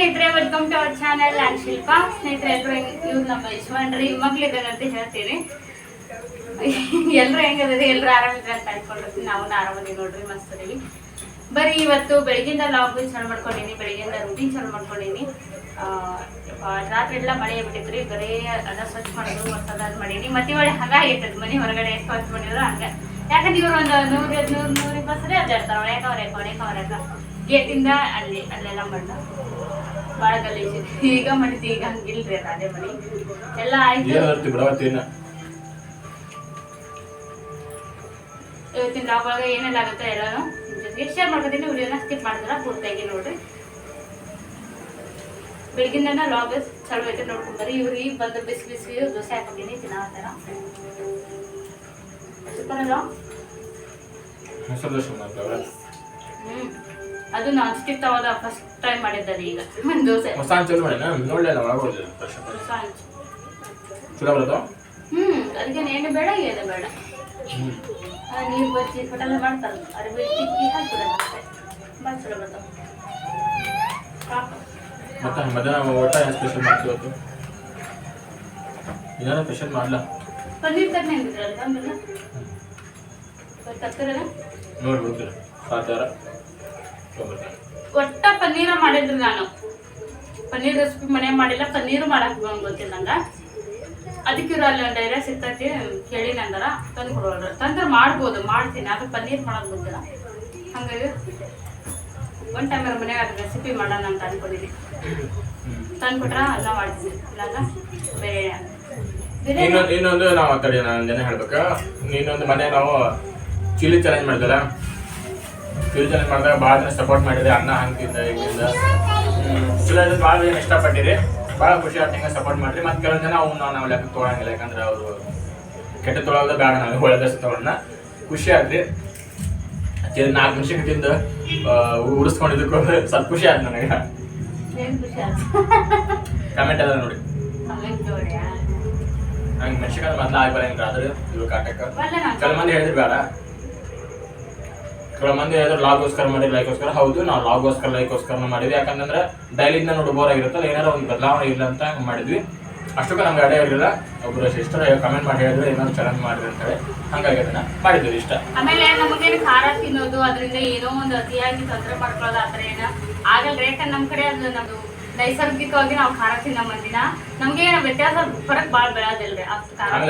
ಸ್ನೇಹಿತರೆ welcome to our channel ನಾನು ಶಿಲ್ಪಾ ಸ್ನೇಹಿತರೆ ಎಲ್ಲರೂ ಇವ್ರು ನಮ್ಮ ಯಶವಂಡ್ರಿ ಮಕ್ಳಿದ್ದಾರೆ ಅಂತ ಹೇಳ್ತೀನಿ. ಎಲ್ಲರೂ ಹೆಂಗದ್ರಿ ಎಲ್ಲರೂ ಆರಾಮಿದ್ರೆ ಅಂತ ಅನ್ಕೊಂಡಿರ್ತೀನಿ. ನಾವು ಆರಾಮದಿ ನೋಡ್ರಿ, ಮಸ್ತ್ ಅದೀವಿ. ಬರೀ ಇವತ್ತು ಬೆಳಗಿಂದ ಲಾಗ್ ಚಾಲು ಮಾಡ್ಕೊಂಡಿನಿ ಬೆಳಗಿಂದ ರೂಟೀನ್ ಚಾಲು ಮಾಡ್ಕೊಂಡಿನಿ ರಾತ್ರಿ ಎಲ್ಲ ಮಳೆ ಬಿಟ್ಟಿದ್ರಿ ಬರೀ ಅದ ಸ್ವಚ್ಛ ಮಾಡೋದು ಹೊಸದಾದ್ ಮಾಡೀನಿ. ಮತ್ತೆ ಒಳ್ಳೆ ಹಂಗ ಆಗಿರ್ತದೆ, ಮನೆ ಹೊರಗಡೆ ಸ್ವಚ್ಛ ಮಾಡಿದ್ರು ಹಂಗ. ಯಾಕಂದ್ರೆ ಇವ್ರು ಒಂದು ನೂರ ನೂರ ನೂರ ಇಪ್ಪತ್ತು ಸರಿ ಅಡ್ಡಾಡ್ತಾರ ಒಳಗೆ ಅವ್ರೆ ಹೊರಕ ಅವ್ರೆ ಗೇಟಿಂದ ಅಲ್ಲಿ ಅಲ್ಲೆಲ್ಲ ಮಣ್ಣು ಭಾಳ ಗಲೀಜು ಈಗ ಮಾಡಿದ್ದು ಈಗ ಹಂಗಿಲ್ರಿ ಅದು ಅದೇ ಮನೆ. ಎಲ್ಲ ಆಯ್ತು. ಇವತ್ತಿನ ಲಾಗ್ ಒಳಗೆ ಏನೆಲ್ಲ ಆಗುತ್ತೆ ಎಲ್ಲಾನು ಜೊತೆಗೆ ಶೇರ್ ಮಾಡ್ಕೊತೀನಿ. ವಿಡಿಯೋನ ಸ್ಕಿಪ್ ಮಾಡಿದ್ರ ಪೂರ್ತಿಯಾಗಿ ನೋಡ್ರಿ. ಬೆಳಗಿನ ಲಾಗ್ ಚಲೋ ಐತೆ ನೋಡ್ಕೊಂಬರಿ ಇವ್ರು ಈಗ ಬಂದು ಬಿಸಿ ಬಿಸಿ ದೋಸೆ ಹಾಕೊಂಡಿನಿ ತಿನ್ನತ್ತಾರ ಸೂಪರಲ್ಲ ಅದು ನಾನ್ ಸ್ಟಿಕ್ ತವಾದ ಫಸ್ಟ್ ಟೈಮ್ ಮಾಡಿದ್ದಾರೆ ಈಗ. ದೋಸೆ. ಹೊಸ ಚಲೋ ಮಾಡಿನ ನೋಡ್ಲಿಲ್ಲ ಒಳಗೆ ಹೊಸ ಹಂಚು. ಚಲೋ ಬರ್ತವ ಹ್ಮ್ ಅದಕ್ಕೆ ಏನು ಬೇಡ ಏನು ಬೇಡ. ನೀರು ಬಚ್ಚಿ ಪಟೆಲ್ಲ ಮಾಡ್ತಾರೆ ಅರಿವಿ ತಿಕ್ಕಿ ಭಾಳ ಚಲೋ ಬರ್ತಾವೆ ಮತ್ತೆ ಮಧ್ಯಾಹ್ನ ಊಟ ಸ್ಪೆಷಲ್ ಮಾಡ್ತೀವಿ ಇವತ್ತು? ಏನಾರ ಸ್ಪೆಷಲ್ ಮಾಡ್ಲಾ? ಪನ್ನೀರ್ ನೋಡಿ ಒಟ್ಟ ಪನ್ನೀರ ಮಾಡಿದ್ರಿ ನಾನು. ಪನ್ನೀರ್ ರೆಸಿಪಿ ಮನೆ ಮಾಡಿಲ್ಲ, ಪನ್ನೀರು ಮಾಡಕ್ ಗೊತ್ತಿಲ್ಲ ನಂಗ. ಅದಕ್ಕೆ ಇರೋ ಒಂದು ಡೈರೆಕ್ಟ್ ಸಿಗ್ತೈತಿ ಕೇಳಿ ನಂದರ, ತಂದು ಕೊಡೋರು ತಂದ್ರೆ ಮಾಡ್ಬೋದು, ಮಾಡ್ತೀನಿ ಅದು ಪನ್ನೀರ್ ಮಾಡೋದು ಗೊತ್ತಿಲ್ಲ. ಹಂಗಾಗಿ ಒನ್ ಟೈಮ್ ಮನ್ಯಾಗ ಅದು ರೆಸಿಪಿ ಮಾಡೋಣ ಅಂತ ಅನ್ಕೊಂಡಿದ್ದೀನಿ ತಂದ್ಬಿಟ್ರೆ ಅನ್ನ ಮಾಡ್ತೀನಿ. ಇಲ್ಲಾಂದ್ರೆ ಬೇರೆ ಇನ್ನೊಂದು ಇನ್ನೊಂದು ನಾವು ಮಾತಾಡಿ ನಾನು ಜನ ಹೇಳ್ಬೇಕಾ? ಮನೆ ನಾವು ಚಿಲ್ಲಿ ಚಾಲೆಂಜ್ ಮಾಡಿದಲ್ಲ ಚಾಲೆಂಜ್ ಮಾಡಿದಾಗ ಭಾಳ ಜನ ಸಪೋರ್ಟ್ ಮಾಡಿದೆ ಅನ್ನ ಹಂಗಿಂದ ಹಿಂಗಿಂದ ಚಲೋ ಇದು ಭಾಳ ಜನ ಇಷ್ಟಪಟ್ಟಿರಿ. ಭಾಳ ಖುಷಿ ಆಯ್ತು ಹಿಂಗೆ ಸಪೋರ್ಟ್ ಮಾಡಿರಿ ಮತ್ತೆ ಕೆಲವೊಂದು ಜನ ಅವ್ನು ನಾವು ಲೆಕ್ಕ ತೊಗೊಳಂಗಿಲ್ಲ ಯಾಕಂದ್ರೆ ಅವರು ಕೆಟ್ಟ ತೊಗೊಳೋದ ಬೇಡ ನಾವು ಒಳ್ಳೆದಷ್ಟು ತೊಗೊಳೋಣ ಖುಷಿ ಆಗ್ರಿ ನಾಲ್ಕು ನಿಮಿಷಕ್ಕೆ ತಿಂದು ಉಡಿಸ್ಕೊಂಡಿದ್ದಕ್ಕೆ ಸ್ವಲ್ಪ ಖುಷಿ ಆಯ್ತು ನನಗೆ. ಕಮೆಂಟ್ ಎಲ್ಲ ನೋಡಿ. ಹಂಗೆ ಮೆಣಸಿನ್ಕಾಯಿ ಮೊದ್ಲು ಆಗಿ ಬರಂಗಿಲ್ಲ ಆದ್ರೆ ಇವ್ರು ಕಾಟಕ್ಕೆ ಒಳ್ಳೆ ಕೆಲವು ಮಂದಿ ಹೇಳಿದ್ರು ಬೇಡ. ಕೆಲವು ಮಂದಿ ಹೇಳಿದ್ರು ಲಾಗೋಸ್ಕರ ಮಾಡಿದ್ರೆ ಲೈಕೋಸ್ಕರ. ಹೌದು ನಾವು ಲಾಗೋಸ್ಕರ ಲೈಕೋಸ್ಕರ ಮಾಡಿದ್ವಿ. ಯಾಕಂತಂದ್ರೆ ಡೈಲಿಂದ ನೋಡಿ ಬೋರ್ ಆಗಿರುತ್ತಲ್ಲ ಏನಾರ ಒಂದು ಬದಲಾವಣೆ ಇಲ್ಲ ಅಂತ ಮಾಡಿದ್ವಿ. ಅಷ್ಟಕ್ಕೂ ನಮ್ಗೆ ಅಡೆ ಇರಲಿಲ್ಲ. ಒಬ್ಬರು ಸಿಸ್ಟರ್ ಕಮೆಂಟ್ ಮಾಡಿ ಹೇಳಿದ್ರು ಏನಾದ್ರು ಚೆನ್ನಾಗಿ ಮಾಡಿದ್ರು ಅಂತ ಹೇಳಿ ಹಂಗಾಗಿ ಅದನ್ನ ಮಾಡಿದ್ವಿ ಇಷ್ಟ. ಆಮೇಲೆ ನಮಗೆ ಖಾರ ತಿನ್ನೋದು ಅದರಿಂದ ಏನೋ ಒಂದು ಅತಿಯಾಗಿ ತೊಂದರೆ ಮಾಡ್ಕೊಳ್ಳೋದು ಆ ಥರ ಏನ ಆಗಲ್ಲ ಯಾಕಂದ್ರೆ ನಮ್ಮ ಕಡೆ ಅದು ನಮ್ದು ನೈಸರ್ಗಿಕವಾಗಿ ನಾವು ಖಾರ ತಿನ್ನೋ ಮಂದಿನ ನಮ್ಗೆ ವ್ಯತ್ಯಾಸ ಫರಕ್ ಭಾಳ ಬೆಳೆಯೋದಿಲ್ಲ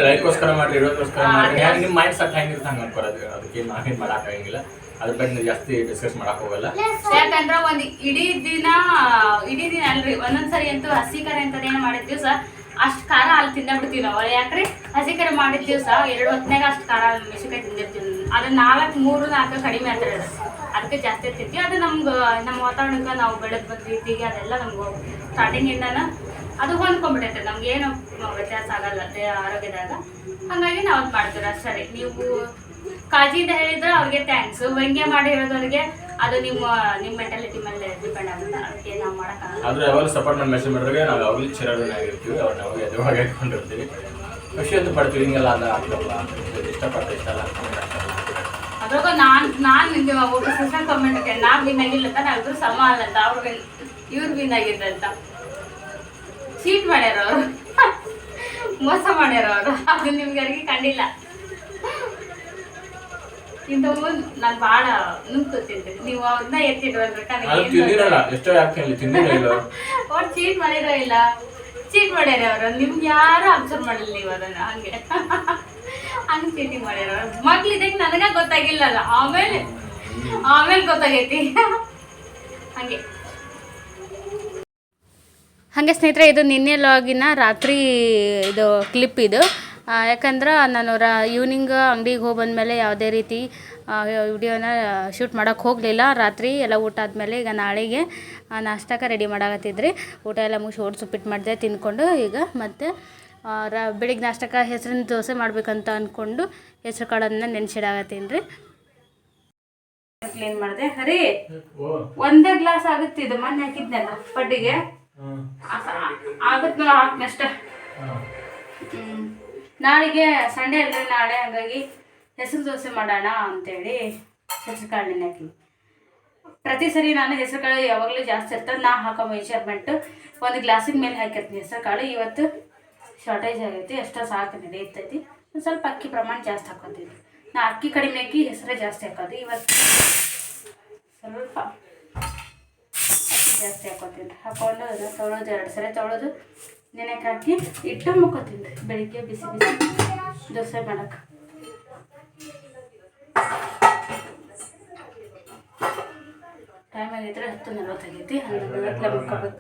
ಲೈಕೋಸ್ಕರ ಮಾಡಿ ಇಡೋದಕ್ಕೋಸ್ಕರ ಮಾಡಿ ನಿಮ್ಮ ಮೈಂಡ್ ಸೆಟ್ ಹೆಂಗಿರ್ತಾ ಹಂಗೆ ಅನ್ಕೊಳೋದು ಅದಕ್ಕೆ ನಾವೇನು ಮಾಡೋಕ್ಕಾಗಂಗಿಲ್ಲ ಅದ್ರ ಬಗ್ಗೆ ಜಾಸ್ತಿ ಡಿಸ್ಕಸ್ ಮಾಡಕ್ ಹೋಗಲ್ಲ. ಯಾಕಂದ್ರ ಒಂದ್ ಇಡೀ ದಿನ ಇಡೀ ದಿನ ಅಲ್ರಿ, ಒಂದೊಂದ್ಸರಿ ಅಂತೂ ಹಸಿ ಕರೆ ಅಂತ ಏನ್ ಮಾಡಿದ ದಿವಸ ಅಷ್ಟ್ ಖಾರ ಅಲ್ಲಿ ತಿಂದ ಬಿಡ್ತೀವಿ ನಾವು ಯಾಕ್ರಿ? ಹಸಿ ಕರೆ ಮಾಡಿದ್ವಿ ದಿವಸ ಎರಡು ಹೊತ್ತಿನಾಗ ಅಷ್ಟ್ ಖಾರ ಮೆಣಸಿನ್ಕಾಯಿ ತಿಂದಿರ್ತೀವಿ. ಅದ್ರ ನಾಲ್ಕ್, ಮೂರು, ನಾಲ್ಕು ಕಡಿಮೆ ಅದು. ಅದಕ್ಕೆ ಜಾಸ್ತಿ ಇರ್ತೈತಿ ಅದು ನಮ್ಗ, ನಮ್ಮ ವಾತಾವರಣಕ್ಕೆ ನಾವು ಬೆಳೆದ್ ಬಂದ ರೀತಿಗೆ ಅದೆಲ್ಲ ನಮ್ಗೆ ಸ್ಟಾರ್ಟಿಂಗ್ ಇಂದಾನ ಅದು ಹೊಂದ್ಕೊಂಡ್ಬಿಟ್ಟೈತೆ ನಮ್ಗೆ ಏನು ವ್ಯತ್ಯಾಸ ಆಗಲ್ಲ, ಆರೋಗ್ಯದಾಗ. ಹಂಗಾಗಿ ನಾವು ಅದು ಸರಿ. ನೀವು ಕಾಳಜಿಯಿಂದ ಹೇಳಿದ್ರೆ ಅವ್ರಿಗೆ ಥ್ಯಾಂಕ್ಸ್ ವ್ಯಂಗ್ಯ ಮಾಡಿರೋದವ್ರಿಗೆ ಅದು ನಿಮ್ಮ ನಿಮ್ಮ ಮೆಂಟಾಲಿಟಿ ಮೇಲೆ ಡಿಪೆಂಡ್ ಆಗುತ್ತೆ. ಅದಕ್ಕೆ ನಾವು ಮಾಡೋಕ್ಕಾಗಲ್ಲ ಆದ್ರೆ ಯಾವಾಗಲೂ ಸಪೋರ್ಟ್ ಮಾಡಿ ಮೆಸೇಜ್ ಮಾಡಿದ್ರೆ ನಾವು ಯಾವಾಗಲೂ ಚಿರಾಗಿರ್ತೀವಿ ಅವ್ರು ನಾವು ಎದುರುವಾಗ ಇಟ್ಕೊಂಡಿರ್ತೀವಿ ಖುಷಿ ಅಂತ ಪಡ್ತೀವಿ ಹಿಂಗೆಲ್ಲ ಅಲ್ಲ ಆಗ್ಲಲ್ಲ ಇಷ್ಟಪಟ್ಟು ಇಷ್ಟ ಅಲ್ಲ ನಾನು ನಾನು ಅದ್ರಾಗ ನಾನ್ ಒಬ್ಬರು ಒಬ್ಬ ಸಿಸ್ಟರ್ ಕಮೆಂಟ್ ನಾ ವಿನ್ ಆಗಿಲ್ಲ ಅಂತ ನಾವಿಬ್ರು ಸಮ ಅಲ್ಲ ಅಂತ. ಅವ್ರು ವಿನ್ ಇವ್ರು ವಿನ್ ಆಗಿದ್ದಂತ ಚೀಟ್ ಮಾಡ್ಯಾರ ಅವರು. ಮೋಸ ಮಾಡ್ಯಾರ ಅವರು. ಅದು ನಿಮ್ಗೆ ಅವ್ರಿಗೆ ಕಂಡಿಲ್ಲ. ಇಂಥವು ನಾನು ಭಾಳ ನುಗ್ತು ತಿಂತೀನಿ ನೀವು ಅವ್ರನ್ನ ಎತ್ತಿಡ್ವಲ್ರಿ ನಾನು ತಿಂದಿರಲ್ಲ ಎಷ್ಟೋ ಯಾಕೆ ಇಲ್ಲಿ ಇಲ್ಲ ಅವ್ರು ಚೀಟ್ ಮಾಡಿರೋ ಇಲ್ಲ. ಚೀಟ್ ಮಾಡ್ಯಾರ ಅವರು. ನಿಮ್ಗೆ ಯಾರು ಅಬ್ಸರ್ವ್ ಮಾಡಿಲ್ಲ ನೀವು ಅದನ್ನ? ಹಂಗೆ. ಹಂಗೆ ಚೀಟಿಂಗ್ ಮಾಡ್ಯಾರ ಅವ್ರು. ಮಕ್ಳಿದ್ದಕ್ಕೆ ನನಗ ಗೊತ್ತಾಗಿಲ್ಲಲ್ಲ. ಆಮೇಲೆ ಆಮೇಲೆ ಗೊತ್ತಾಗೈತಿ. ಹಂಗೆ. ಹಾಗೆ ಸ್ನೇಹಿತರೆ ಇದು ನಿನ್ನೆ ಲಾಗಿನ ರಾತ್ರಿ ಇದು ಕ್ಲಿಪ್ ಇದು. ಯಾಕಂದ್ರೆ ನಾನು ರಾ ಈವ್ನಿಂಗ್ ಅಂಗ್ಡಿಗೆ ಹೋಗಿ ಬಂದಮೇಲೆ ಯಾವುದೇ ರೀತಿ ವಿಡಿಯೋನ ಶೂಟ್ ಮಾಡೋಕ್ಕೆ ಹೋಗಲಿಲ್ಲ. ರಾತ್ರಿ ಎಲ್ಲ ಊಟ ಆದಮೇಲೆ ಈಗ ನಾಳೆಗೆ ನಾಷ್ಟಕ್ಕೆ ರೆಡಿ ಮಾಡಾಕತ್ತಿದ್ರಿ. ಊಟ ಎಲ್ಲ ಮುಗಿಸಿ ಓಟ್ಸ್ ಉಪ್ಪಿಟ್ಟು ಮಾಡಿದೆ ತಿಂದ್ಕೊಂಡು ಈಗ ಮತ್ತೆ ರ ಬೆಳಿಗ್ಗೆ ನಾಷ್ಟಕ್ಕೆ ಹೆಸರಿನ ದೋಸೆ ಮಾಡಬೇಕಂತ ಅಂದ್ಕೊಂಡು ಹೆಸರು ಕಾಳನ್ನು ನೆನೆಸಿಡಾಗತ್ತೀನಿ ರೀ. ಕ್ಲೀನ್ ಮಾಡಿದೆ. ಹರಿ ಒಂದೇ ಗ್ಲಾಸ್ ಆಗುತ್ತೆ ಇದು ಮೊನ್ನೆ ಹಾಕಿದ್ನಲ್ಲ ಪಡ್ಡಿಗೆ. ಆಗುತ್ತೆ? ಹಾಕ್ನಷ್ಟ. ನಾಳೆಗೆ ಸಂಡೇ ಅಲ್ರಿ ನಾಳೆ ಹಾಗಾಗಿ ಹೆಸರು ದೋಸೆ ಮಾಡೋಣ ಅಂತೇಳಿ ಹೆಸರು ಕಾಳಿನ ಹಾಕಿ. ಪ್ರತಿ ಸರಿ ನಾನು ಹೆಸರು ಕಾಳು ಯಾವಾಗಲೂ ಜಾಸ್ತಿ ಇರ್ತದೆ. ನಾ ಹಾಕೋ ಮೆಜರ್ಮೆಂಟ್ ಒಂದು ಗ್ಲಾಸಿನ ಮೇಲೆ ಹಾಕಿರ್ತೀನಿ ಹೆಸರು ಕಾಳು. ಇವತ್ತು ಶಾರ್ಟೇಜ್ ಆಗೈತಿ, ಎಷ್ಟೋ ಸಾಕು ನಡೆಯುತ್ತೈತಿ ಸ್ವಲ್ಪ ಅಕ್ಕಿ ಪ್ರಮಾಣ ಜಾಸ್ತಿ ಹಾಕೋತೀನಿ. ನಾ ಅಕ್ಕಿ ಕಡಿಮೆ ಹಾಕಿ ಹೆಸರೇ ಜಾಸ್ತಿ ಹಾಕೋದು. ಇವತ್ತು ಸ್ವಲ್ಪ ಅಕ್ಕಿ ಜಾಸ್ತಿ ಹಾಕೋತೀನಿ. ಹಾಕೊಂಡು ತೊಳೆದು, ಎರಡು ಸರಿ ತೊಳೆದು ನೆನೆಗೆ ಹಾಕಿ ಇಟ್ಟು ಮುಕ್ಕೋತೀನಿ ಬೆಳಿಗ್ಗೆ ಬಿಸಿ ಬಿಸಿ ದೋಸೆ ಮಾಡೋಕೆ ಟೈಮ್ ಆಗೈತ್ರೆ ಹತ್ತು ನಲ್ವತ್ತಾಗೈತಿ, ಹನ್ನೊಂದು ಗಂಟೆ ಮುಕ್ಕೋಬೇಕು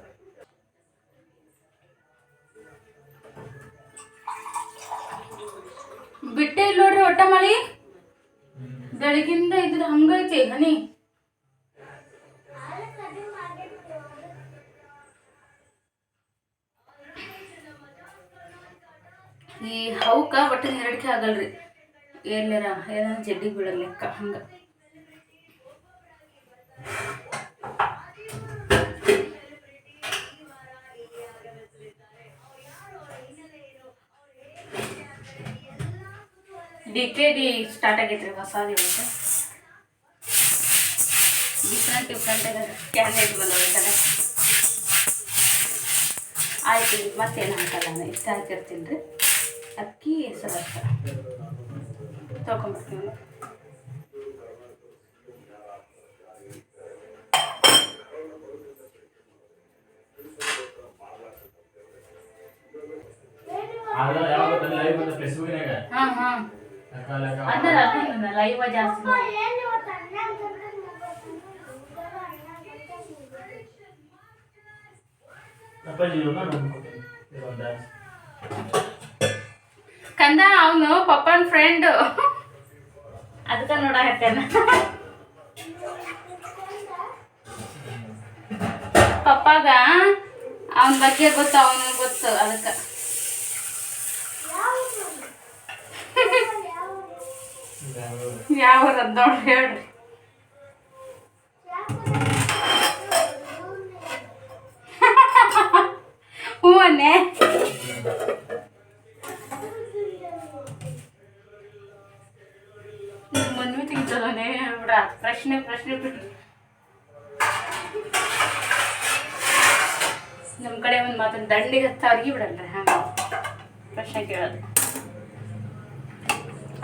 ಬಿಟ್ಟೆ ಇಲ್ಲ ನೋಡ್ರಿ ಒಟ್ಟ ಮಳಿ? ಬೆಳಗಿಂದ ಇದ್ರ ಹಂಗೈತಿ ಹನಿ. ಈ ಹೌಕ ಒಟ್ಟು ಎರಡಕ್ಕೆ ಆಗಲ್ರಿ. ಎಲ್ಲರ ಏನಾರ ಜಡ್ಡಿ ಬೀಳಲ್ಲ ಲೆಕ್ಕ ಹಂಗ. ಡಿ ಕೆ ಡಿ ಸ್ಟಾರ್ಟ್ ಆಗೈತ್ರಿ ಹೊಸ ದಿವಸ. ಡಿಫ್ರೆಂಟ್ ಡಿಫ್ರೆಂಟ್ ಕ್ಯಾಂಡಿಡೇಟ್ ಬಂದವೆ ಆಯ್ತು, ಮತ್ತೇನು ಹಾಕಲ್ಲ ಇಷ್ಟ ಹಾಕಿರ್ತೀನಿ ರೀ ಅಕ್ಕಿ ಹೆಸರು ಅಷ್ಟ ತೊಗೊಂಬರ್ತೀನಿ ಆಗ ಯಾವಾಗ ಲೈವ್ ಬಂದ ಫೇಸ್ಬುಕ್ನಾಗ ಹಾಂ ಹಾಂ ಅಂದ್ರೆ ಅದನ್ನ ಲೈವ್ ಜಾಸ್ತಿ ಮಾಡಿ. ಕಂದ ಅವನು ಪಪ್ಪನ ಫ್ರೆಂಡ್ ಅದಕ್ಕೆ ನೋಡ ಪಪ್ಪಾಗ ಅವನ ಬಗ್ಗೆ ಗೊತ್ತು ಅವನು ಗೊತ್ತು ಅದಕ್ಕೆ ಯಾವ ನೋಡ್ರಿ ಹೇಳ್ರಿ ಹ್ಞೂ ಅನ್ನೆ ಮನ್ವಿ ತಿಂತದನೆ ಬಿಡ ಪ್ರಶ್ನೆ ಪ್ರಶ್ನೆ ಬಿಡ್ರಿ ನಮ್ಮ ಕಡೆ ಒಂದು ಮಾತನ್ನು ದಂಡಿಗೆ ಹತ್ತವ್ರಿಗೆ ಬಿಡಲ್ರಿ ಹಂಗ. ಪ್ರಶ್ನೆ ಕೇಳೋದು.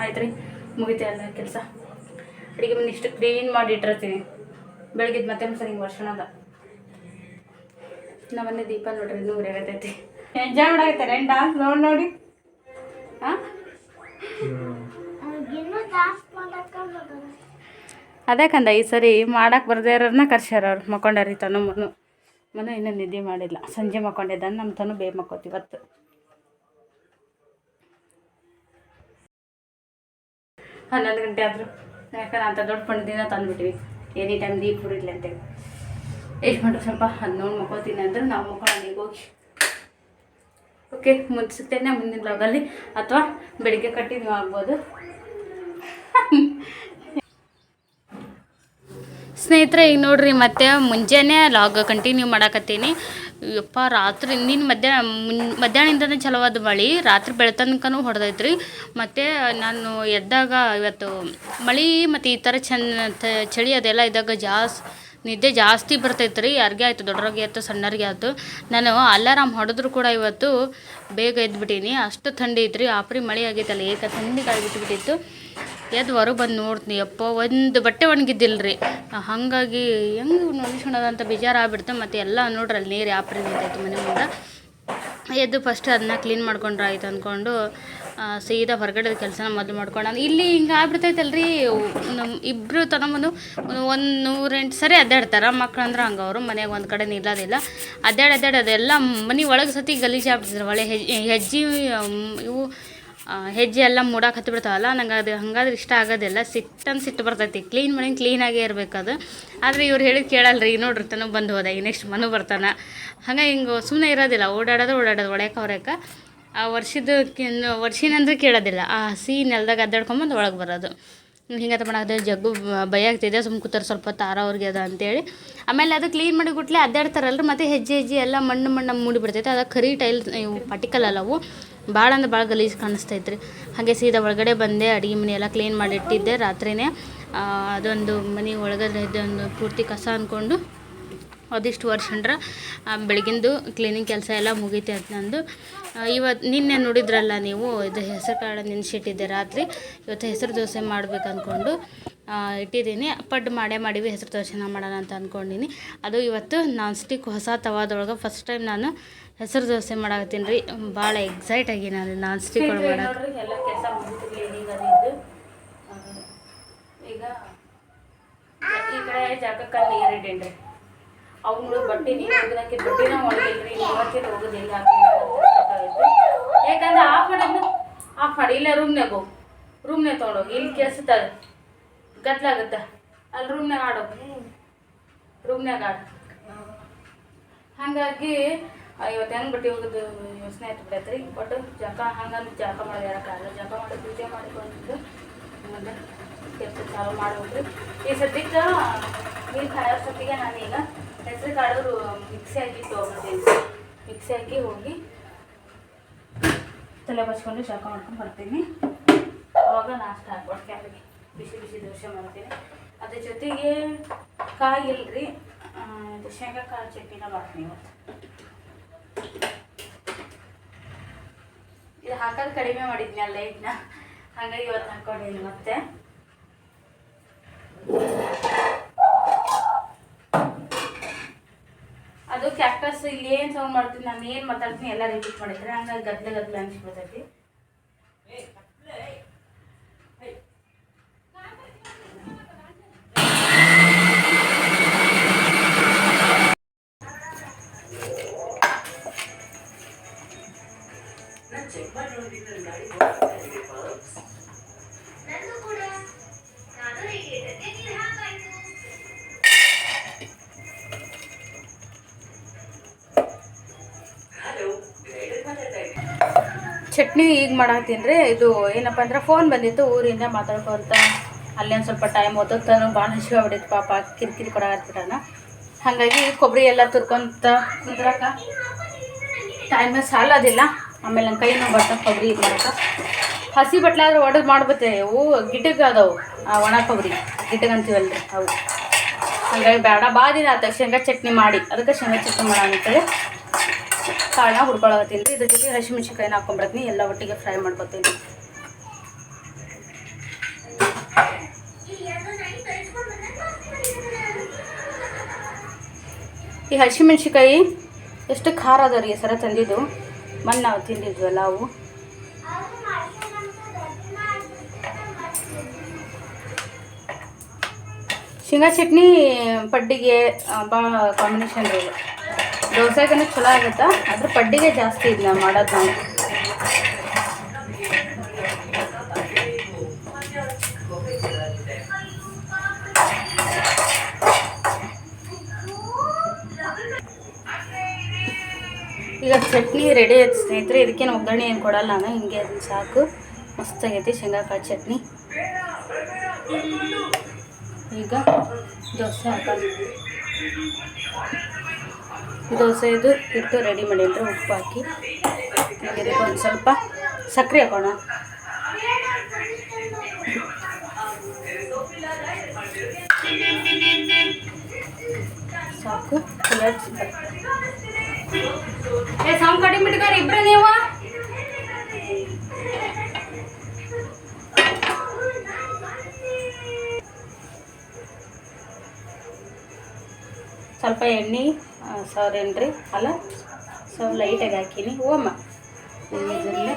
ಆಯ್ತು ರೀ ಮುಗಿತೆ ಅಲ್ಲ ಕೆಲಸ. ಅಡುಗೆ ಮನೆ ಇಷ್ಟು ಕ್ಲೀನ್ ಮಾಡಿ ಇಟ್ಟಿರ್ತೀನಿ. ಬೆಳಗ್ಗೆ ಮತ್ತೆ ಸರಿ ಹಿಂಗೆ ವರ್ಷಣದ ನಮ್ಮನೆ ದೀಪ ನೋಡ್ರಿ ಇನ್ನೂ ಉರಿಯಾಗತೈತಿ ಎಂಜಾಯ್ ಮಾಡಾಕತ್ತಾರೆ ಏನು ಡಾನ್ಸ್ ನೋಡಿ? ನೋಡಿ ಹಾಂ ಅದೇ ಕಂದ ಈ ಸರಿ ಮಾಡಕ್ಕೆ ಬರ್ದೇ ಇರೋರನ್ನ ಕರ್ಸ್ಯಾರ ಅವ್ರು ಮಕ್ಕೊಂಡಾರಿ ತನ್ನ. ಮನು ಮನು ಇನ್ನೂ ನಿದ್ದೆ ಮಾಡಿಲ್ಲ. ಸಂಜೆ ಮಕ್ಕೊಂಡಿದ್ದ ನಮ್ಮ ತನು ಬೇಗ ಮಕ್ಕೋತಿವತ್ತು ಹನ್ನೊಂದು ಗಂಟೆ ಆದರೂ. ಯಾಕಂದ್ರೆ ಅಂತ ದೊಡ್ಡ ಪಂಡದಿನ ತಂದುಬಿಟ್ವಿ. ಎನಿ ಟೈಮ್ ದೀಪ ಉರಿಲಿ ಅಂತೇಳಿ ಎಷ್ಟು ಮಾಡ್ರಿ ಸ್ವಲ್ಪ ಹನ್ನೊಂದು ಮಕ್ಕೋತೀನಿ ಅಂದ್ರೆ ನಾವು ಮಕ್ಕೊಳ್ಳೋಣ ಈಗ ಹೋಗಿ. ಓಕೆ ಮುಂದೆ ಸಿಗ್ತೇನೆ ಮುಂದಿನ ಬ್ಲಾಗಲ್ಲಿ ಅಥವಾ ಬೆಳಿಗ್ಗೆ ಕಂಟಿನ್ಯೂ ಆಗ್ಬೋದು. ಸ್ನೇಹಿತರೆ, ಈಗ ನೋಡ್ರಿ, ಮತ್ತೆ ಮುಂಜಾನೆ ಲಾಗ್ ಕಂಟಿನ್ಯೂ ಮಾಡಾಕತ್ತೀನಿ. ಯಪ್ಪ, ರಾತ್ರಿ ನಿನ್ನ ಮಧ್ಯಾಹ್ನ, ಮುನ್, ಮಧ್ಯಾಹ್ನದಿಂದನೇ ಚಲವಾದ ಮಳೆ. ರಾತ್ರಿ ಬೆಳತನಕನೂ ಹೊಡೆದೈತ್ರಿ. ಮತ್ತು ನಾನು ಎದ್ದಾಗ ಇವತ್ತು ಮಳೆ ಮತ್ತು ಈ ಥರ ಚಂದ ಚಳಿ ಅದೆಲ್ಲ ಇದ್ದಾಗ ಜಾಸ್, ನಿದ್ದೆ ಜಾಸ್ತಿ ಬರ್ತೈತೆ ರೀ ಯಾರಿಗೆ ಆಯಿತು ದೊಡ್ಡವ್ರಿಗೆ ಆಯ್ತು, ಸಣ್ಣರಿಗೆ ಆಯ್ತು. ನಾನು ಅಲಾರಾಮ್ ಹೊಡೆದ್ರು ಕೂಡ ಇವತ್ತು ಬೇಗ ಎದ್ಬಿಟ್ಟೀನಿ ಅಷ್ಟು ಥಂಡಿ ಐತ್ರಿ. ಆಪ್ರಿ ಮಳೆ ಆಗೈತಲ್ಲ, ಏಕ ಥಂಡಿ ಗಾಳಿ ಬಿಟ್ಬಿಟ್ಟಿತ್ತು ಎದ್ದು ಹೊರಗೆ ಬಂದು ನೋಡ್ತೀನಿ, ಅಪ್ಪ, ಒಂದು ಬಟ್ಟೆ ಒಣಗಿದ್ದಿಲ್ಲ ರೀ ಹಾಗಾಗಿ ಹೆಂಗೆ ನೋಡಿಸ್ಕೊಳೋದು ಅಂತ ಬೇಜಾರಾಗ್ಬಿಡ್ತು. ಮತ್ತು ಎಲ್ಲ ನೋಡ್ರಿ ಅಲ್ಲಿ ನೀರು ಯಾಪ್ರಿ ನಿಂತೈತೆ ಮನೆ ಮುಂದೆ. ಎದ್ದು ಫಸ್ಟ್ ಅದನ್ನ ಕ್ಲೀನ್ ಮಾಡ್ಕೊಂಡ್ರೆ ಆಯ್ತು ಅಂದ್ಕೊಂಡು ಸೀದಾ ಹೊರಗಡೆ ಕೆಲಸನ ಮೊದಲು ಮಾಡ್ಕೊಂಡು ಇಲ್ಲಿ ಹಿಂಗೆ ಆಗ್ಬಿಡ್ತೈತಲ್ರಿ ನಮ್ಮ ಇಬ್ಬರು ತನಮನು ಒಂದು ನೂರೆಂಟು ಸರಿ ಅದ್ದಾಡ್ತಾರೆ ಮಕ್ಳು ಅಂದ್ರೆ ಹಂಗೆ ಅವರು ಮನೆಯಾಗ ಒಂದು ಕಡೆ ನಿಲ್ಲೋದಿಲ್ಲ ಅದ್ದಾಡ ಅಡ್ಡಾಡಿ ಅದೆಲ್ಲ ಮನೆ ಒಳಗೆ ಸತಿ ಗಲೀಜು ಆಗ್ಬಿಡ್ತಾರೆ ಒಳ್ಳೆ ಹೆಜ್ಜೆ ಹೆಜ್ಜೆ ಇವು ಹೆಜ್ಜೆ ಎಲ್ಲ ಮೂಡಕ್ಕೆ ಹತ್ತಿ ಬಿಡ್ತಾವಲ್ಲ, ನಂಗೆ ಅದು ಹಂಗಾದ್ರೆ ಇಷ್ಟ ಆಗೋದಿಲ್ಲ. ಸಿಟ್ಟಂದು ಸಿಟ್ಟು ಬರ್ತೈತಿ. ಕ್ಲೀನ್ ಮಾಡಿ ಕ್ಲೀನಾಗೇ ಅದು. ಆದರೆ ಇವ್ರು ಹೇಳಿದ್ ಕೇಳಲ್ಲ ರೀ ನೋಡ್ರಿ ತನೂ ಬಂದು ಹೋದ. ಈ ನೆಕ್ಸ್ಟ್ ಮನು ಬರ್ತಾನೆ. ಹಂಗೆ ಹಿಂಗೆ ಸುಮ್ಮನೆ ಇರೋದಿಲ್ಲ. ಓಡಾಡೋದು ಓಡಾಡೋದು ಒಳಕ್ಕೆ ಹೊರಕ್ಕೆ ಆ ವರ್ಷದ ವರ್ಷಿನಂದ್ರೆ ಕೇಳೋದಿಲ್ಲ. ಆ ಹಸಿ ನೆಲದಾಗ ಅದ್ದಾಡ್ಕೊಂಬಂದು ಒಳಗೆ ಬರೋದು. ಹಿಂಗೆ ಮಾಡೋದು ಜಗ್ಗು ಭಯ ಆಗ್ತಿದೆ. ಸುಮ್ಮ ಕೂತಾರೆ ಸ್ವಲ್ಪ ತಾರ ಅವ್ರಿಗೆ ಅದ ಅಂತೇಳಿ. ಆಮೇಲೆ ಅದು ಕ್ಲೀನ್ ಮಾಡಿ ಗುಟ್ಲೆ ಅದ್ದಾಡ್ತಾರಲ್ರಿ, ಮತ್ತು ಹೆಜ್ಜೆ ಹೆಜ್ಜೆ ಎಲ್ಲ ಮಣ್ಣು ಮಣ್ಣು ಮೂಡಿಬಿಡ್ತೈತೆ ಅದು ಕರಿ ಟೈಲ್, ಇವು ಪಟಿಕಲ್ ಅಲ್ಲ ಅವು ಭಾಳ ಅಂದ್ರೆ ಭಾಳ ಗಲೀಜು ಕಾಣಿಸ್ತೈತೆ ರೀ ಹಾಗೆ ಸೀದಾ ಒಳಗಡೆ ಬಂದೆ, ಅಡುಗೆ ಮನೆ ಎಲ್ಲ ಕ್ಲೀನ್ ಮಾಡಿ ಇಟ್ಟಿದ್ದೆ ರಾತ್ರಿನೇ ಅದೊಂದು ಮನೆ ಒಳಗಡೆ ಇದೊಂದು ಪೂರ್ತಿ ಕಸ ಅಂದ್ಕೊಂಡು ಅದಿಷ್ಟು ವರ್ಷಂಡ್ರೆ ಬೆಳಗಿಂದು ಕ್ಲೀನಿಂಗ್ ಕೆಲಸ ಎಲ್ಲ ಮುಗೀತೈತೆ ನಂದು. ಇವತ್ತು ನಿನ್ನೆ ನೋಡಿದ್ರಲ್ಲ ನೀವು, ಇದು ಹೆಸರು ಕಾಳು ನೆನೆಸಿಟ್ಟಿದ್ದೆ ರಾತ್ರಿ. ಇವತ್ತು ಹೆಸರು ದೋಸೆ ಮಾಡ್ಬೇಕು ಅಂದ್ಕೊಂಡು ಇಟ್ಟಿದ್ದೀನಿ. ಪಡ್ಡು ಮಾಡೇ ಮಾಡೀವಿ, ಹೆಸರು ದೋಸೆನ ಮಾಡೋಣ ಅಂತ ಅಂದ್ಕೊಂಡಿನಿ ಅದು ಇವತ್ತು ನಾನ್ ಸ್ಟಿಕ್ ಹೊಸ ತವಾದೊಳಗೆ ಫಸ್ಟ್ ಟೈಮ್ ನಾನು ಹೆಸರು ದೋಸೆ ಮಾಡಾಕತ್ತೀನಿ ರೀ. ಭಾಳ ಎಕ್ಸೈಟ್ ಆಗಿ ನಾನು ನಾನ್ ಸ್ಟಿಕ್ ಒಳಗೆ ನೋಡ್ರಿ ಎಲ್ಲ ಕೆಲಸ ಕ್ಲೀನಿಂಗ್ ಈಗ ಈ ಕಡೆ ಜಾಗಕ್ಕಲ್ಲಿ ನೀರು ಅವನು ಬಟ್ಟೆ ನೀರು ಒಗದಾಕಿ ಬಟ್ಟೆನ ಒಣಗಿಲ್ರಿ ಇವತ್ತಿನ ಹೋಗೋದಿಲ್ಲ ಯಾಕಂದ್ರೆ ಆಫ್ ಮಾಡೋದು ಆಫ್ ಮಾಡಿ ಇಲ್ಲ ರೂಮ್ನಾಗ ರೂಮ್ನಾಗ ತೊಗೊಂಡೋಗಿ ಇಲ್ಲಿ ಕೆಲ್ಸತ್ತದ ಗತ್ಲಾಗತ್ತ ಅಲ್ಲಿ ರೂಮ್ನಾಗ ಆಡೋ. ರೂಮ್ನಾಗ ಆಡ. ಹಾಗಾಗಿ ಇವತ್ತು ಹೆಂಗೆ ಬಿಟ್ಟು ಹೋಗೋದು ಯೋಚನೆ ಆಯ್ತು ಬಿಡತ್ರಿ ಬಟ್ ಜಳಕ ಹಂಗಂದು ಜಳಕ ಮಾಡೋದು ಹೇಳೋಕ್ಕಾಗಲ್ಲ ಜಳಕ ಮಾಡಿ ಪೂಜೆ ಮಾಡಿಕೊಂಡಿದ್ದು ಮುಂದೆ ಕೆಲಸ ಚಾಲು ಮಾಡ್ಬೇಕ್ರಿ. ಈ ಸದ್ಯಕ್ಕೆ ನೀರು ಕಾಯೋಷ್ಟೊತ್ತಿಗೆ ನಾನೀಗ ಹೆಸರು ಕಾಳು ಮಿಕ್ಸಿ ಹಾಕಿ ತೊಗೊಂಡಿದ್ದೀನಿ ಮಿಕ್ಸಿ ಹಾಕಿ ಹೋಗಿ ತಲೆ ಬಚ್ಕೊಂಡು ಜಳಕ ಮಾಡ್ಕೊಂಡು ಬರ್ತೀನಿ. ಅವಾಗ ನಾಷ್ಟ ಹಾಕ್ಬಿಡ್ತೀನಿ ಅದಕ್ಕೆ ಬಿಸಿ ಬಿಸಿ ದೋಸೆ ಮಾಡ್ತೀನಿ. ಅದ್ರ ಜೊತೆಗೆ ಕಾಯಿ ಇದು ಶೇಂಗಾ ಕಾಳು ಚಟ್ನಿನ ಮಾಡ್ತೀನಿ ಇವತ್ತು. ಇದು ಹಾಕೋದು ಕಡಿಮೆ ಮಾಡಿದ್ನಿ ಅಲ್ಲ ಇದನ್ನ ಹಾಗಾಗಿ ಇವತ್ತು ಹಾಕೊಂಡಿದ್ದೀನಿ ಮತ್ತೆ. ಅದು ಕ್ಯಾಕ್ಟಸ್ ಇಲ್ಲಿ ಏನು ಸೌಂಡ್ ಮಾಡ್ತೀನಿ ನಾನು ಏನು ಮಾತಾಡ್ತೀನಿ ಎಲ್ಲ ರಿಪೀಟ್ ಮಾಡಿದ್ರೆ ಹಂಗಾಗಿ ಗದ್ದೆ ಗದ್ಲೆ ಅನ್ಸ್ಬಿಡ್ತೈತಿ. ಚಟ್ನಿ ಈಗ ಮಾಡತ್ತೀನಿ ರೀ. ಇದು ಏನಪ್ಪ ಅಂದ್ರೆ ಫೋನ್ ಬಂದಿತ್ತು, ಊರಿಂದ ಮಾತಾಡ್ಕೊಂತ ಅಲ್ಲೇ ಒಂದು ಸ್ವಲ್ಪ ಟೈಮ್ ಓದೋತ್ತಾನು ಭಾಳ ಹಸಿವೆ ಹೊಡಿತು ಪಾಪ, ಕಿರಿಕಿರಿ ಕೊಡಾಕತ್ಬಿಟ್ಟಾನ. ಹಾಗಾಗಿ ಕೊಬ್ಬರಿ ಎಲ್ಲ ತುರ್ಕೊಂತ ಕುಂದ್ರಕ ಟೈಮ್ ಸಾಲೋದಿಲ್ಲ. ಆಮೇಲೆ ನನ್ನ ಕೈ ನೋವು ಬರ್ತಾವೆ ಕೊಬ್ಬರಿ ಮಾಡಕ್ಕೆ. ಹಸಿ ಬಟ್ಲಾದ್ರೆ ಒಡೆದು ಮಾಡ್ಬತ್ತೆ ಅವು ಗಿಟಕ್ಕೆ ಅದಾವು. ಆ, ಒಣ ಕೊಬ್ಬರಿ ಗಿಟಕ್ ರೀ ಅವು. ಹಾಗಾಗಿ ಬೇಡ ಭಾಳ ದಿನ ಆತ ಶೇಂಗಾ ಚಟ್ನಿ ಮಾಡಿ. ಅದಕ್ಕೆ ಶೇಂಗಾ ಚಟ್ನಿ ಮಾಡೋಣ ಅಂತೇಳಿ. ಕಾಳನ್ನ ಹುಡ್ಕೊಳಕತ್ತೀನಿ. ರೀ ಇದ್ರ ಜೊತೆ ಹಸಿಮೆಣ್ಸಿಕಾಯಿನ ಹಾಕೊಂಡ್ಬಿಡ್ತೀನಿ ಎಲ್ಲ ಒಟ್ಟಿಗೆ ಫ್ರೈ ಮಾಡ್ಕೊತೀನಿ. ಈ ಹಸಿಮೆಣ್ಸಿಕಾಯಿ ಎಷ್ಟು ಖಾರ ಅದ ರೀ ಸರ ತಂದಿದ್ದು? ಮೊನ್ನೆ ನಾವು ತಿಂದಿದ್ವಲ್ಲ ಅವು? ಶೇಂಗಾ ಚಟ್ನಿ ಪಡ್ಡಿಗೆ ಭಾಳ ಕಾಂಬಿನೇಷನ್ ಇದು ಚಲೋ ಆಗುತ್ತೆ? ಅದ್ರ ಪಡ್ಡಿಗೆ ಜಾಸ್ತಿ ಇದನ್ನ ಮಾಡೋದು ನಾವು. ಚಟ್ನಿ ರೆಡಿ ಆಯ್ತು ಸ್ನೇಹಿತರೆ ಇದಕ್ಕೇನು ಒಗ್ಗರಣೆ ಏನು ಕೊಡಲ್ಲ ನಾನು ಹಿಂಗೆ ಅದನ್ನ ಸಾಕು. ಮಸ್ತಾಗೈತಿ ಶೇಂಗಾಕಾಳು ಚಟ್ನಿ. ಈಗ ದೋಸೆ ಹಾಕೋದು ದೋಸೆ ಇದು ಹಿಟ್ಟು ರೆಡಿ ಮಾಡಿದ್ರೆ ಉಪ್ಪು ಹಾಕಿ. ಇದಕ್ಕೆ ಒಂದು ಸ್ವಲ್ಪ ಸಕ್ಕರೆ ಹಾಕೋಣ. ಸಾಕು. ಕಲರ್ ಏ ಸೌಂಡ್ ಕಡಿಮೆ ಇಬ್ರು ನೀವು? ಸ್ವಲ್ಪ ಎಣ್ಣೆ ಸೌರೇನ್ರಿ, ಅಲ್ಲ? ಸ್ವಲ್ಪ ಲೈಟಾಗಿ ಹಾಕೀನಿ. ಓಮ ಎಣ್ಣೆಲ್ಲ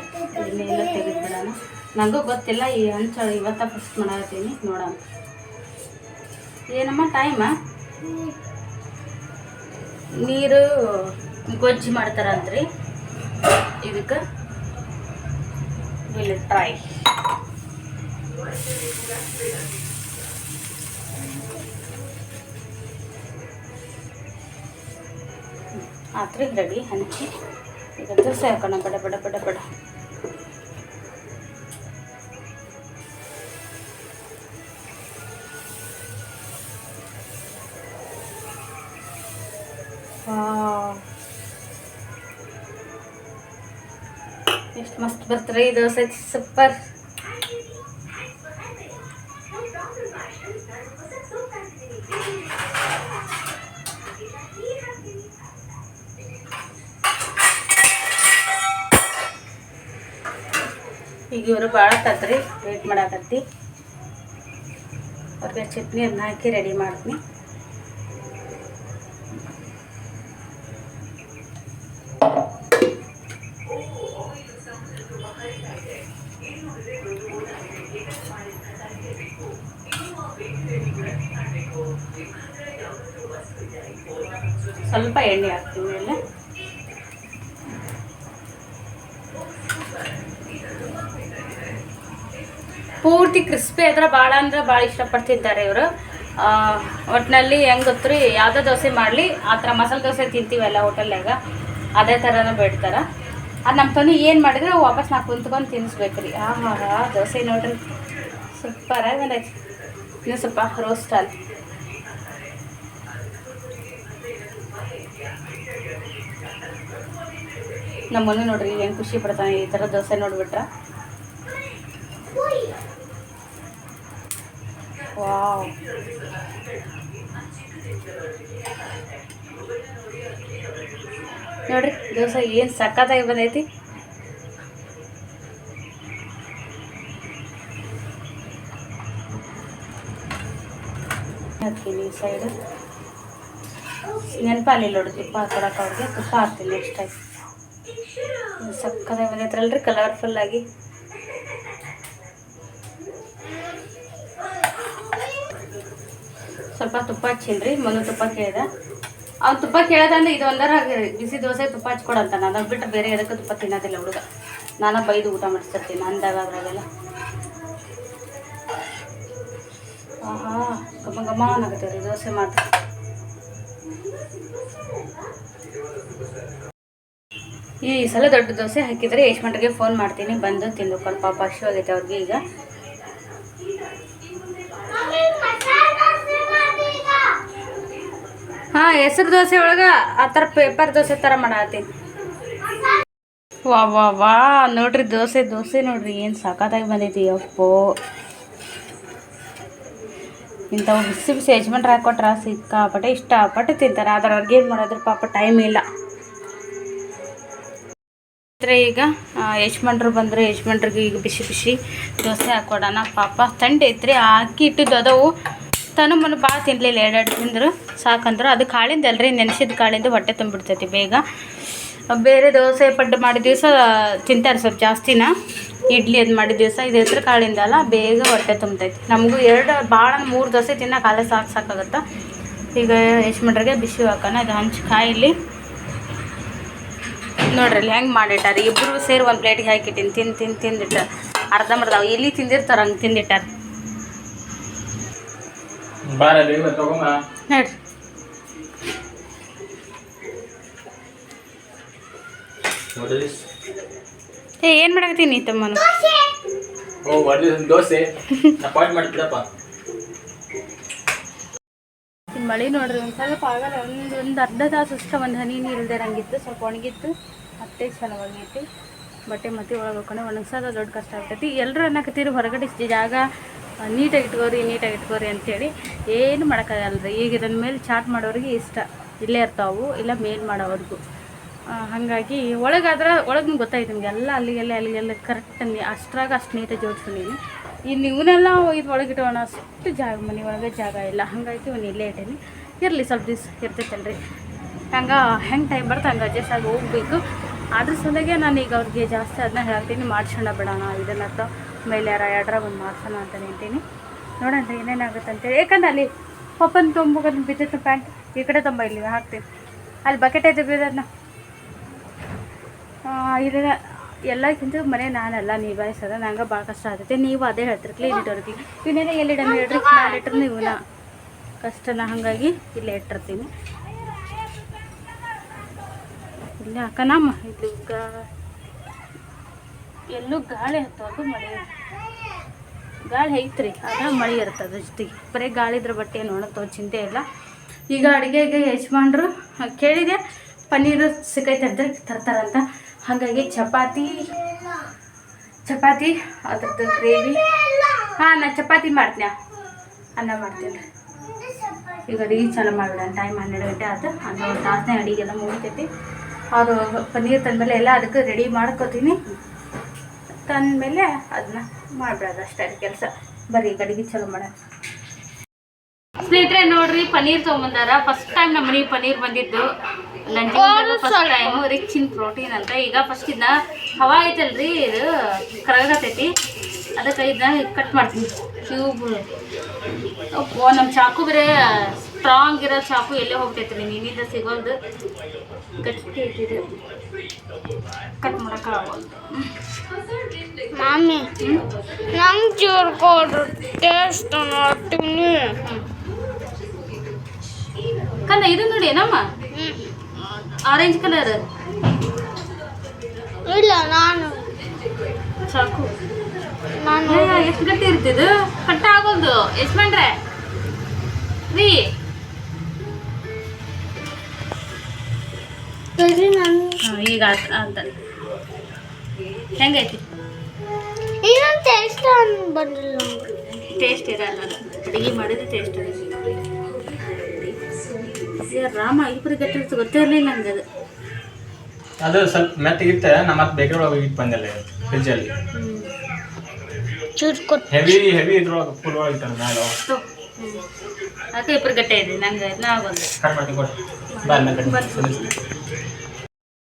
ಎಣ್ಣೆ ಎಲ್ಲ ತೆಗೆದ್ಬಿಡೋಣ. ನನಗೂ ಗೊತ್ತಿಲ್ಲ, ಈ ಹಂಚ ಇವತ್ತ ಫಸ್ಟ್ ಮಾಡತ್ತೀನಿ ನೋಡೋಣ. ಏನಮ್ಮ ಟೈಮ ನೀರು ಗೊಜ್ಜು ಮಾಡ್ತಾರಂತ್ರಿ. ಇದಕ್ಕೆ ಟ್ರೈ ಆತ್ರಿ ರೆಡಿ ಹಂಚಿ. ಈಗ ದೋಸೆ ಹಾಕೋಣ ಬಡ ಬಡ ಬಡ ಬಡ. ಮಸ್ತ್ ಬರ್ತಾರೆ ಈ ದೋಸೆ ಸೂಪರ್. ಈಗ ಇವರು ಭಾಳ ತತ್ರಿ ವೇಟ್ ಮಾಡಾಕತ್ತಿ. ಅವ್ರಿಗೆ ಚಟ್ನಿ ಅದನ್ನ ಹಾಕಿ ರೆಡಿ ಮಾಡ್ತೀನಿ. ಸ್ವಲ್ಪ ಎಣ್ಣೆ ಹಾಕ್ತೀನಿ ಮೇಲೆ. ಪೂರ್ತಿ ಕ್ರಿಸ್ಪಿ ಆದ್ರೆ ಭಾಳ ಅಂದ್ರೆ ಭಾಳ ಇಷ್ಟಪಡ್ತಿದ್ದಾರೆ ಇವರು. ಒಟ್ಟಿನಲ್ಲಿ ಹೆಂಗೆ ಗೊತ್ತು ರೀ ಯಾವುದೇ ದೋಸೆ ಮಾಡಲಿ, ಆ ಥರ ಮಸಾಲೆ ದೋಸೆ ತಿಂತೀವಲ್ಲ ಹೋಟೆಲ್ನಾಗ. ಅದೇ ಥರನೂ ಬೇಡ್ತಾರೆ. ಅದು ನಮ್ಮ ತನಿ ಏನು ಮಾಡಿದ್ರೆ ವಾಪಸ್ ನಾ ಕುಂತ್ಕೊಂಡು ತಿನ್ನಿಸ್ಬೇಕು ರೀ ಆಹಾ, ದೋಸೆ ನೋಡ್ರಿ. ಸೂಪರಾಗಿ ಬಂದೈತಿ. ಇನ್ನು ಸ್ವಲ್ಪ ರೋಸ್ಟ್ ಅಲ್ಲಿ. ನಮ್ಮ ಮನೆ ನೋಡ್ರಿ ಏನು ಖುಷಿ ಪಡ್ತಾನೆ ಈ ಥರ ದೋಸೆ ನೋಡ್ಬಿಟ್ರೆ. ವಾವ್. ನೋಡ್ರಿ, ದೋಸೆ ಏನು ಸಕ್ಕತ್ತಾಗಿ ಬಂದೈತಿ. ಹಾಕ್ತೀನಿ ಈ ಸೈಡ್ ನೆನಪಾಲಿಲ್ಲ ನೋಡಿ ತುಪ್ಪ ಹಾಕೊಳಕ್ಕೆ ಅವ್ರಿಗೆ ತುಪ್ಪ ಹಾಕ್ತೀನಿ ನೆಕ್ಸ್ಟ್ ಟೈಮ್ ಸಕ್ಕತ್ತಾಗಿ ಬಂದೈತ್ರಲ್ರಿ ಕಲರ್ಫುಲ್ ಆಗಿ. ಸ್ವಲ್ಪ ತುಪ್ಪ ಹಚ್ಚಿನ್ರಿ, ಮೊದಲು ತುಪ್ಪ ಕೇಳಿದ. ಅವ್ನು ತುಪ್ಪ ಕೇಳ್ದಂದ್ರೆ ಇದು ಒಂದರ ಬಿಸಿ ದೋಸೆ ತುಪ್ಪ ಹಚ್ಕೊಡಂತ. ನಾನು ಅದು ಬಿಟ್ಟರೆ ಬೇರೆ ಎದಕ್ಕೆ ತುಪ್ಪ ತಿನ್ನೋದಿಲ್ಲ ಹುಡುಗ. ನಾನು ಬೈದು ಊಟ ಮಾಡಿಸ್ತಿರ್ತೀನಿ ಅಂದಾಗ ಅದ್ರಾಗೆಲ್ಲ ಆಹಾ ಗಮ ಗಮ ಅನ್ನಾಗತ್ತೆ ರೀ ದೋಸೆ ಮಾತ್ರ. ಈ ಸಲ ದೊಡ್ಡ ದೋಸೆ ಹಾಕಿದರೆ ಯಶ್ಮಂಟ್ರಿಗೆ ಫೋನ್ ಮಾಡ್ತೀನಿ. ಬಂದು ತಿಂದುಕೊಂಡು ಪಾಪ ಹಶು ಆಗೈತೆ ಅವ್ರಿಗೆ ಈಗ. ಹಾ, ಹೆಸರು ದೋಸೆ ಒಳಗೆ ಆ ಥರ ಪೇಪರ್ ದೋಸೆ ಥರ ಮಾಡತ್ತೀನಿ ವಾ ವಾ ವಾ ನೋಡ್ರಿ, ದೋಸೆ ದೋಸೆ ನೋಡ್ರಿ. ಏನು ಸಖತ್ತಾಗಿ ಬಂದೈತಿ. ಅಪ್ಪೋ ಇಂಥವು ಬಿಸಿ ಬಿಸಿ ಯಜಮಾನ್ರು ಹಾಕೊಟ್ರ ಸಿಕ್ಕಾಪಟ್ಟೆ ಇಷ್ಟಪಟ್ಟು ತಿಂತಾರೆ. ಆದ್ರೆ ಅವ್ರಿಗೆ ಏನು ಮಾಡೋದ್ರ ಪಾಪ ಟೈಮ್ ಇಲ್ಲ. ಅಂದ್ರೆ ಈಗ ಯಜಮಾನ್ರು ಬಂದರೆ ಯಜಮಾನ್ರಿಗೆ ಈಗ ಬಿಸಿ ಬಿಸಿ ದೋಸೆ ಹಾಕೊಡೋಣ, ಪಾಪ. ಥಂಡಿ ಐತ್ರಿ ಹಾಕಿ ಇಟ್ಟಿದ್ದು ಅದವು. ತನು ಮನು ಭಾಳ ತಿನ್ನಲಿಲ್ಲ ಎರಡೆರಡು ತಿಂದ್ರು. ಸಾಕಂದ್ರು. ಅದು ಕಾಳಿಂದ ಅಲ್ರಿ, ನೆನೆಸಿದ ಕಾಳಿಂದ ಹೊಟ್ಟೆ ತುಂಬಿಡ್ತೈತಿ ಬೇಗ. ಬೇರೆ ದೋಸೆ ಪಡ್ಡು ಮಾಡಿದ ದಿವಸ ತಿಂತಾರೆ ಸ್ವಲ್ಪ ಜಾಸ್ತಿನ. ಇಡ್ಲಿ ಅದು ಮಾಡಿದ ದಿವಸ, ಇದು ಹೆಸ್ರು ಕಾಳಿಂದ ಅಲ್ಲ, ಬೇಗ ಹೊಟ್ಟೆ ತುಂಬ್ತೈತಿ. ನಮಗೂ ಎರಡು, ಭಾಳ ಮೂರು ದೋಸೆ ತಿನ್ನೋ ಕಾಲೇ ಸಾಕು ಸಾಕಾಗತ್ತೆ. ಈಗ ಯಜಮಾನ್ರಿಗೆ ಬಿಸಿ ಹಾಕೋಣ, ಇದು ಹಂಚು ಕಾಯಿಲಿ. ನೋಡ್ರಿ ಇಲ್ಲಿ ಹೆಂಗೆ ಮಾಡಿಟ್ಟಾರ? ಇಬ್ಬರು ಸೇರಿ ಒಂದು ಪ್ಲೇಟಿಗೆ ಹಾಕಿಟ್ಟಿನಿ ತಿಂದು ತಿಂದು ತಿಂದಿಟ್ಟ ಅರ್ಧಂಬರ್ಧ ಅವು ಎಲ್ಲಿ ತಿಂದಿರ್ತಾರ ಹಂಗೆ ತಿಂದಿಟ್ಟಾರ. ನೋಡ್ರಿ. ನೋಡಿ ಏ ಏನು ಮಾಡಕತ್ತೀನಿ ತಮ್ಮನು? ದೋಸೆ. ಅಪಾಯಿಂಟ್ ಪಾಯಿಂಟ್ ಮಾಡ್ತಿದ್ದಪ್ಪ ಮಳೆ ನೋಡ್ರಿ, ಒಂದು ಸ್ವಲ್ಪ ಆಗಲ್ಲ, ಒಂದು ಒಂದು ಅರ್ಧ ತಾಸು ಅಷ್ಟೇ ಒಂದು ಹನಿ ನೀರು ಇಲ್ದೇ ಇರಂಗಿತ್ತು, ಸ್ವಲ್ಪ ಒಣಗಿತ್ತು, ಮತ್ತೆ ಚೆನ್ನಾಗಿತ್ತು ಬಟ್ಟೆ ಮತ್ತೆ ಒಳಗೆ ಒಣಗ್ಸೋದು ದೊಡ್ಡ ಕಷ್ಟ ಆಗ್ತೈತಿ. ಎಲ್ಲರೂ ಅನ್ನಕತ್ತೀರಿ, ಹೊರಗಡೆ ಜಾಗ ನೀಟಾಗಿ ಇಟ್ಕೋರಿ ನೀಟಾಗಿ ಇಟ್ಕೋರಿ ಅಂತೇಳಿ ಏನು ಮಾಡೋಕ್ಕಾಗಲ್ಲ ರೀ ಈಗ ಇದನ್ನ ಮೇಲೆ ಚಾಟ್ ಮಾಡೋರಿಗೆ ಇಷ್ಟ. ಇಲ್ಲೇ ಇರ್ತಾವು, ಇಲ್ಲ ಮೇಲ್ ಮಾಡೋವ್ರಿಗೂ. ಹಾಗಾಗಿ ಒಳಗಾದ್ರೆ, ಒಳಗೆ ಗೊತ್ತಾಯ್ತು ನಿಮ್ಗೆ ಎಲ್ಲ ಅಲ್ಲಿಗೆಲ್ಲ ಅಲ್ಲಿಗೆಲ್ಲ ಕರೆಕ್ಟ್ ಅಷ್ಟ್ರಾಗ ಅಷ್ಟು ನೀಟಾಗಿ ಜೋಡಿಸ್ತೀನಿ ಇನ್ನು ಇವನ್ನೆಲ್ಲ ಇದು ಒಳಗಿಟ್ಟೋಣ ಅಷ್ಟು ಜಾಗ, ಮನೆ ಒಳಗೆ ಜಾಗ ಇಲ್ಲ. ಹಾಗಾಗಿ ಇವನು ಇಲ್ಲೇ ಇಟ್ಟೀನಿ ಇರಲಿ ಸ್ವಲ್ಪ ದಿವ್ಸ ಇರ್ತೈತಲ್ರಿ. ಹಂಗೆ, ಹೆಂಗೆ ಟೈಮ್ ಬರ್ತ ಹಂಗೆ ಅಡ್ಜಸ್ಟ್ ಆಗಿ ಹೋಗ್ಬೇಕು. ಅದ್ರ ಸಲಗೆ ನಾನು ಈಗ ಅವ್ರಿಗೆ ಜಾಸ್ತಿ ಅದನ್ನ ಹೇಳ್ತೀನಿ. ಮಾಡ್ಸೋಣ ಬಿಡೋಣ. ಇದನ್ನ ಮೇಲೆ ಯಾರ ಎರಡರ ಒಂದು ಮಾಡ್ಸೋಣ ಅಂತ ನಿಂತೀನಿ ನೋಡೋಣ ಏನೇನಾಗುತ್ತೆ ಅಂತೇಳಿ ಯಾಕಂದ್ರೆ ಅಲ್ಲಿ ಪಪ್ಪನ ತೊಂಬೋಗೋದು ಬಿದ್ದಿತ್ತು ಪ್ಯಾಂಟ್ ಈ ಕಡೆ ತುಂಬ ಇಲ್ಲಿ ಹಾಕ್ತೀನಿ. ಅಲ್ಲಿ ಬಕೆಟ್ ಐತೆ ಬಿದ್ದದನ್ನ ಇದನ್ನ ಎಲ್ಲಕ್ಕಿಂತ ಮನೆ ನಾನಲ್ಲ ನಿಭಾಯಿಸೋದ ನಂಗೆ ಭಾಳ ಕಷ್ಟ ಆಗುತ್ತೆ ನೀವು ಅದೇ ಹೇಳ್ತೀರಿ ಕ್ಲೀನ್ ಇಟ್ಟೋರ್ಗೆ ಇವನ್ನೇನೆ ಎಲ್ಲಿ ಇಡಮ್ ಹೇಳ್ರಿ ನಾನು ಇಟ್ಟರು ಇವನ್ನ ಕಷ್ಟನ ಹಾಗಾಗಿ ಇಲ್ಲೇ ಇಟ್ಟಿರ್ತೀನಿ. ಇಲ್ಲ ಅಕ್ಕನಮ್ಮ ಇದು ಗಾ, ಎಲ್ಲೂ ಗಾಳಿ ಹತ್ತೋದು ಮಳೆ. ಗಾಳಿ ಐತ್ರಿ, ಅದ ಮಳೆ ಇರ್ತದೆ ಜೊತೆಗೆ ಬರೀ ಗಾಳಿ ಇದ್ರ ಬಟ್ಟೆ ಏನು ಚಿಂತೆ ಇಲ್ಲ. ಈಗ ಅಡುಗೆಗೆ ಯಜಮಾನ್ರು, ಕೇಳಿದೆ, ಪನ್ನೀರು ಸಿಕ್ಕೈತೆ ಅಂತ, ತರ್ತಾರಂತ. ಹಾಗಾಗಿ ಚಪಾತಿ ಚಪಾತಿ, ಅದ್ರದ್ದು ಗ್ರೇವಿ. ಹಾಂ ನಾನು ಚಪಾತಿ ಮಾಡ್ತೀನಿ ಅನ್ನ ಮಾಡ್ತೀನಿ ಈಗ ಅಡುಗೆ ಚಾಲು ಮಾಡಿಬಿಡೋಣ ಟೈಮ್ ಹನ್ನೆರಡು ಗಂಟೆ ಆಯ್ತು ಅನ್ನ ಒಂದು ತಾಸನೇ ಅಡುಗೆಲ್ಲ ಮುಗಿತೈತಿ. ಅವರು ಪನ್ನೀರ್ ತಂದಮೇಲೆ ಎಲ್ಲ ಅದಕ್ಕೆ ರೆಡಿ ಮಾಡ್ಕೋತೀನಿ. ತಂದ್ಮೇಲೆ ಅದನ್ನ ಮಾಡ್ಬಿಡೋದು ಅಷ್ಟೇ ಕೆಲಸ. ಬರೀ ಅಡುಗೆ ಚಾಲು ಮಾಡೋಣ ಸ್ನೇಹಿತರೆ ನೋಡ್ರಿ ಪನೀರ್ ತಗೊಂಬಂದಾರ. ಫಸ್ಟ್ ಟೈಮ್ ನಮ್ಮ ಮನೆಗೆ ಪನೀರ್ ಬಂದಿದ್ದು. ನನ್ನ first time rich in protein ಅಂತ. ಈಗ ಫಸ್ಟ್ ಇದನ್ನ ಹವಾ ಐತಲ್ರಿ ಇದು ಕರಗತೈತಿ ಅದಕ್ಕೆ ಇದನ್ನ ಕಟ್ ಮಾಡ್ತೀನಿ. ಕ್ಯೂಬ್ ಓ ನಮ್ಮ ಚಾಕು ಬೇರೆ ಸ್ಟ್ರಾಂಗ್ ಇರೋ ಚಾಕು ಎಲ್ಲೇ ಹೋಗ್ತೈತ್ರಿ ನೀನಿಂದ ಸಿಗೋದು ಗಟ್ಟಿ ಐತಿದು ಕಟ್ ಮಾಡೋಕ್ಕಾಗೋದು ಮಾಮಿ ನಂಗೆ ಚೂರ್ಕೊಡ್ರು ಟೇಸ್ಟ್ ನೋಡ್ತೀನಿ. ಕಂದ ಇದು ನೋಡಿ ಏನಮ್ಮ ಆರೆಂಜ್ ಕಲರ್ ಇಲ್ಲ ನಾನು. ಸಾಕು. ನಾನು. ಎಷ್ಟು ಗಟ್ಟಿ ಇರ್ತಿದ್ದು ಕಟ್ಟ ಆಗೋದು. ಎಷ್ಟು ಮಂಡ್ರೆ ರೀ ನಾನು. ಈಗ ಅಂತ ಹೆಂಗೈತಿ? ಇನ್ನೊಂದು ಟೇಸ್ಟ್ ಬಂದಿಲ್ಲ. ಟೇಸ್ಟ್ ಇರಲ್ಲ ಅಡುಗೆ ಮಾಡಿದ್ರೆ ಟೇಸ್ಟ್ ರಾಮ ಇಬ್ಬರು ಗಟ್ಟಿ ಇರ್ತದೆ ಗೊತ್ತೇ ಇರಲಿಲ್ಲ ನಂಗೆ ಅದು. ಅದು ಸ್ವಲ್ಪ ಮೆತ್ತಗಿತ್ತೆ ನಮ್ಮ ಮತ್ತೆ ಬೇಕರಿ ಒಳಗೆ ಇಟ್ಟು ಬಂದಲ್ಲ ಫ್ರಿಜ್ಜಲ್ಲಿ ಚೂರು ಕೊಟ್ಟು ಹೆವಿ ಹೆವಿ ಇದ್ರೊಳಗೆ ಫುಲ್ ಒಳಗೆ ಇಟ್ಟಾನ ಮ್ಯಾಲ. ಅದಕ್ಕೆ ಇಬ್ಬರು ಗಟ್ಟೆ ಇದೆ ನಂಗೆ ಇದನ್ನ ಆಗೋದು. ಕಟ್ ಮಾಡ್ತೀನಿ ಕೊಡಿ. ಬಾ